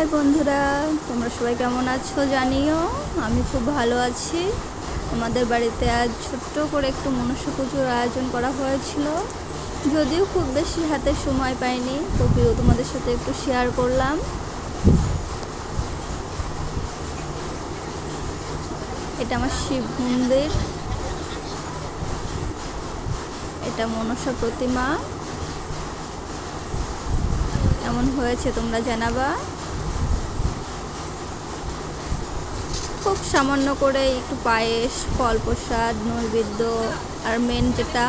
High বন্ধুরা, তোমরা সবাই কেমন আছো জানিও? আমি খুব ভালো আছি। আমাদের বাড়িতে আজ ছোট্ট করে একটু মনুষ্য পুজোর আয়োজন করা হয়েছিল। যদিও খুব বেশি হাতে সময় পাইনি, তবুও তোমাদের সাথে একটু শেয়ার করলাম। এটা আমার শিব মন্দির। এটা মনসা প্রতিমা। কেমন হয়েছে তোমরা জানাবা? খুব সামান্য করে একটু পায়েস, ফল প্রসাদ, নৈবেদ্য আর মেন যেটা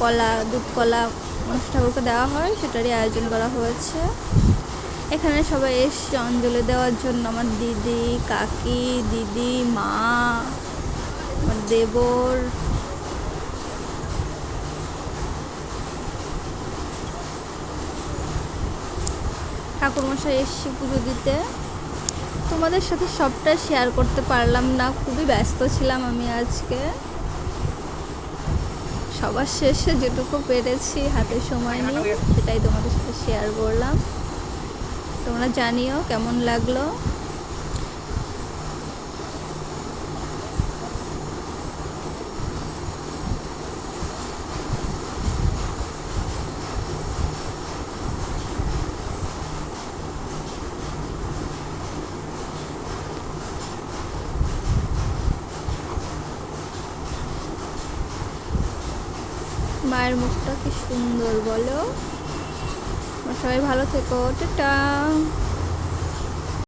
কলা, দুধ কলা মানুষ ঠাকুরকে দেওয়া হয়, সেটারই আয়োজন করা হয়েছে। এখানে সবাই এসছে অঞ্জলি দেওয়ার জন্য আমার দিদি, কাকি, দিদি, মা, আমার দেবর। ঠাকুরমশাই এসছি পুজো দিতে। তোমাদের সাথে সবটা শেয়ার করতে পারলাম না। খুবই ব্যস্ত ছিলাম আমি আজকে। সবার শেষে যেটুকু পেরেছি হাতে সময় নিয়ে সেটাই তোমাদের সাথে শেয়ার করলাম। তোমরা জানিও কেমন লাগল। মায়ের মুখটা কি সুন্দর বলো? সবাই ভালো থেকো। টাটা।